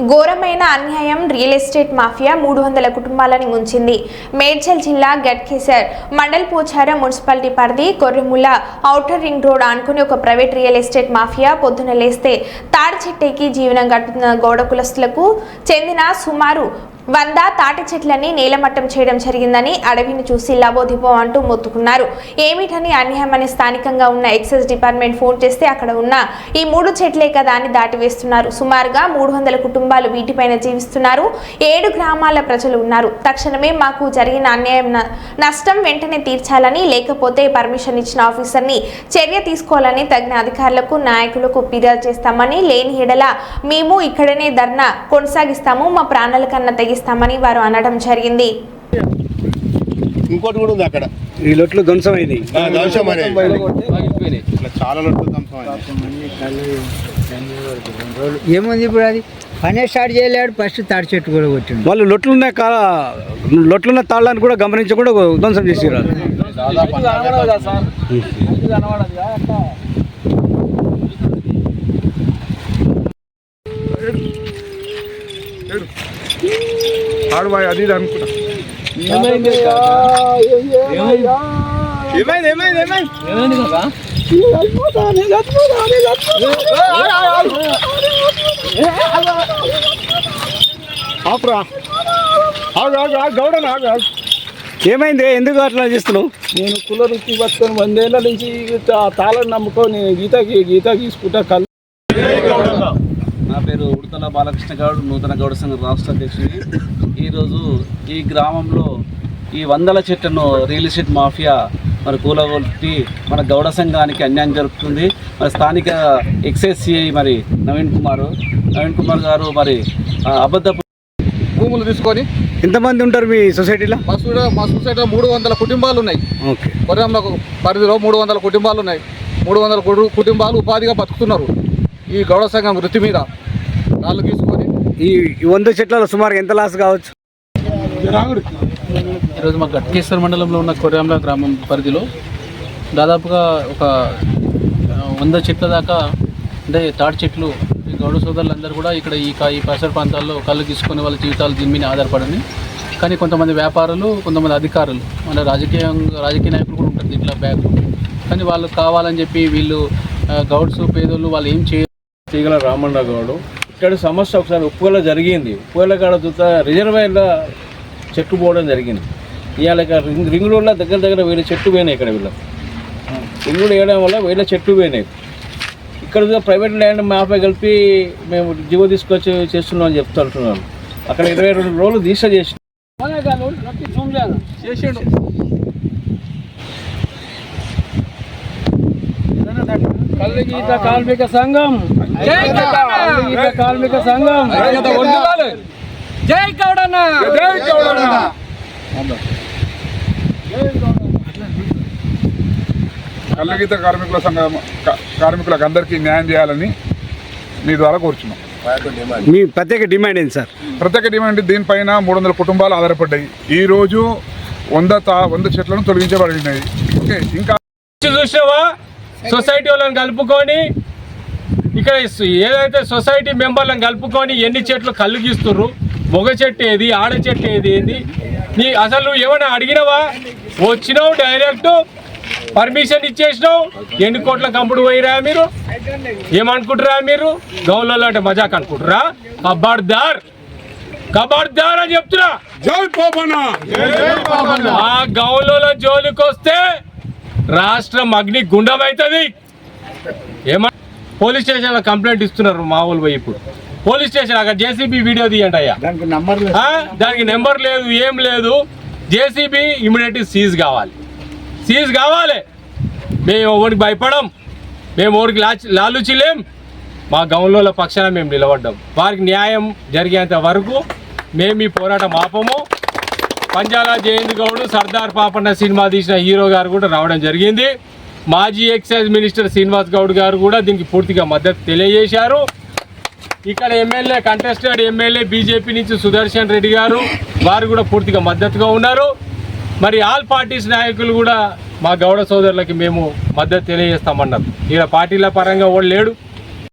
ఘోరమైన అన్యాయం real estate mafia మూడు వందల కుటుంబాలని ముంచింది. మేడ్చల్ జిల్లా గట్కేసర్ మండల్ పోచారం మున్సిపాలిటీ పరిధి కొర్రెముల ఔటర్ రింగ్ రోడ్ ఆనుకుని ఒక ప్రైవేట్ రియల్ ఎస్టేట్ మాఫియా పొద్దున లేస్తే తాడి చెట్టేకి జీవనం గడుపుతున్న గౌడ కులస్తులకు చెందిన సుమారు వంద తాటి చెట్లని నేలమట్టం చేయడం జరిగిందని అడవిని చూసి లబోదిబో అంటూ మొత్తుకున్నారు. ఏమిటని అన్యాయమని స్థానికంగా ఉన్న ఎక్సైజ్ డిపార్ట్మెంట్ ఫోన్ చేస్తే అక్కడ ఉన్న ఈ మూడు చెట్లే కదా అని దాటివేస్తున్నారు. సుమారుగా మూడు వందల కుటుంబాలు వీటిపైన జీవిస్తున్నారు. ఏడు గ్రామాల ప్రజలు ఉన్నారు. తక్షణమే మాకు జరిగిన అన్యాయం న- నష్టం వెంటనే తీర్చాలని లేకపోతే పర్మిషన్ ఇచ్చిన ఆఫీసర్ని చర్య తీసుకోవాలని తగిన అధికారులకు నాయకులకు ఫిర్యాదు చేస్తామని లేని ఎడల మేము ఇక్కడనే ధర్నా కొనసాగిస్తాము. మా ప్రాణాల కన్నా తెగిస్తామని వారు అనడం జరిగింది. ఇంకోటి కూడా ఉంది అక్కడ. ఈ లొట్లు ధ్వంసం అనేది. ఇట్లా చాలా లొట్లు ధ్వంసం. ఏముంది ఇప్పుడు అది? పనే స్టార్ట్ చేయలేడు ఫస్ట్ తాడి చెట్టు కూడా కొట్టిండు. వాళ్ళు లొట్లున్న కాల లొట్లున్న తాళ్ళని కూడా గమనించకుండా ధ్వంసం చేసారు ఆడు బాయ్ అది ఇది అనుకున్నా. ఆపురా. ఆగు ఆగు ఆగు ఆగు ఆగు. ఏమైంది ఎందుకు అట్లా చేస్తున్నావు? నేను కుల వృత్తి పట్టుకొని వందేళ్ళ నుంచి తా- తాళం నమ్ముకొని గీత గీత తీసుకుంటా కళ్ళు నా పేరు ఉడతల బాలకృష్ణ గౌడ్ నూతన గౌడ సంఘం రాష్ట్ర అధ్యక్షుడి ఈరోజు ఈ గ్రామంలో ఈ వందల చెట్లను రియల్ ఎస్టేట్ మాఫియా మరి కూలగొట్టి మన గౌడ సంఘానికి అన్యాయం జరుగుతుంది మరి స్థానిక ఎక్సైజ్ సిఐ మరి నవీన్ కుమార్. నవీన్ కుమార్ గారు మరి ఆ, అబద్ధపు భూములు తీసుకొని ఎంతమంది ఉంటారు మీ సొసైటీలో? మా మా సొసైటీలో మూడు వందల కుటుంబాలు ఉన్నాయి. ఓకే. పరిధిలో మూడు వందల కుటుంబాలు ఉన్నాయి. మూడు వందల కుటు- కుటుంబాలు ఉపాధిగా బతుకుతున్నారు. ఈ గౌడ సంఘం వృత్తి మీద రాళ్ళు తీసుకొని ఈ వంద చెట్లలో సుమారు ఎంత లాస్ కావచ్చు? ఈరోజు మా గట్కేశ్వర మండలంలో ఉన్న కొర్యాంల గ్రామం పరిధిలో దాదాపుగా ఒక వంద చెట్ల దాకా అంటే తాటి చెట్లు ఈ గౌడ సోదరులందరూ కూడా ఇక్కడ ఈ కా- ఈ పరిసర ప్రాంతాల్లో కళ్ళు తీసుకొని వాళ్ళ జీవితాలు దీని మీద ఆధారపడింది. కానీ కొంతమంది వ్యాపారులు కొంతమంది అధికారులు మన రాజకీయం రాజకీయ నాయకులు కూడా ఉంటారు దీంట్లో బ్యాగ్ కానీ వాళ్ళు కావాలని చెప్పి వీళ్ళు గౌడ్స్ పేదోళ్ళు వాళ్ళు ఏం చేయ తీగల రామಣ್ణ గౌడు. ఇక్కడ సమస్య ఒకసారి ఉప్పుగల జరిగింది. ఉప్పుగల కాడ చూత రిజర్వాయర్లో చెట్టు పోవడం జరిగింది. ఇవాళ ఇక రింగ్ రింగ్ రోడ్లో దగ్గర దగ్గర వేరే చెట్టు పోయినాయి ఇక్కడ వీళ్ళకి. రింగ్ రోడ్ వేయడం వల్ల వేరే చెట్టు పోయినాయి. ఇక్కడ ప్రైవేట్ ల్యాండ్ మాపై కలిపి మేము జీవో తీసుకొచ్చి చేస్తున్నాం అని చెప్తూ అక్కడ ఇరవై రెండు రోజులు దీక్ష చేసి చేసిండు. కళ్ళు గీత కార్మిక సంఘం. కార్మిక సంఘం! జై గౌడన్న జై గౌడన్న కళ్ళగీత కార్మికుల సంఘం కార్మికులకు అందరికీ న్యాయం చేయాలని మీ ద్వారా కోరుచున్నాం. మీ ప్రత్యేక డిమాండ్ ఏంటి సార్? ప్రత్యేక డిమాండ్ దీనిపైన మూడు వందల కుటుంబాలు ఆధారపడ్డాయి. ఈ రోజు వంద తా వంద చెట్లను తొలగించబడినాయి ఓకే ఇంకా చూసావా? సొసైటీ వాళ్ళని కలుపుకొని ఇక్కడ ఏదైతే సొసైటీ మెంబర్లను కలుపుకొని ఎన్ని చెట్లు కళ్ళు గీస్తుర్రు? మొగ చెట్టు ఏది? ఆడ చెట్టు ఏది? ఏంది? నీ అసలు నువ్వు ఏమైనా అడిగినవా? వచ్చినావు డైరెక్ట్ పర్మిషన్ ఇచ్చేసినావు. ఎన్ని కోట్ల కంపుడు పోయిరా మీరు? ఏమనుకుంటురా మీరు? గౌలలో అంటే మజాక్ అనుకుంటురా కబార్దార్ కబార్దార్ అని చెప్తున్నా. ఆ గౌలలో జోలికి వస్తే రాష్ట్రం అగ్ని గుండమవుతుంది ఏమ పోలీస్ స్టేషన్లో కంప్లైంట్ ఇస్తున్నారు మా ఊళ్ళు పోయి ఇప్పుడు. పోలీస్ స్టేషన్ అక్కడ జేసీబీ వీడియో తీయండి అయ్యా? దానికి నెంబర్ లేదు ఏం లేదు. జేసీబీ ఇమీడియట్ సీజ్ కావాలి. సీజ్ కావాలి. మేము ఎవరికి భయపడం మేము ఎవరికి లాచి లాలుచిలేం. మా గౌన్ల పక్షాన మేము నిలబడ్డాం. వారికి న్యాయం జరిగేంత వరకు మేము ఈ పోరాటం ఆపము. పంజాల జయంత్ గౌడ్ సర్దార్ పాపన్న సినిమా తీసిన హీరో గారు కూడా రావడం జరిగింది. మాజీ ఎక్సైజ్ మినిస్టర్ శ్రీనివాస్ గౌడ్ గారు కూడా దీనికి పూర్తిగా మద్దతు తెలియజేశారు. ఇక్కడ ఎమ్మెల్యే కంటెస్టెడ్ ఎమ్మెల్యే బీజేపీ నుంచి సుదర్శన్ రెడ్డి గారు వారు కూడా పూర్తిగా మద్దతుగా ఉన్నారు. మరి ఆల్ పార్టీస్ నాయకులు కూడా మా గౌడ సోదరులకి మేము మద్దతు తెలియజేస్తామన్నారు. ఇక్కడ పార్టీల పరంగా వాళ్ళు లేడు.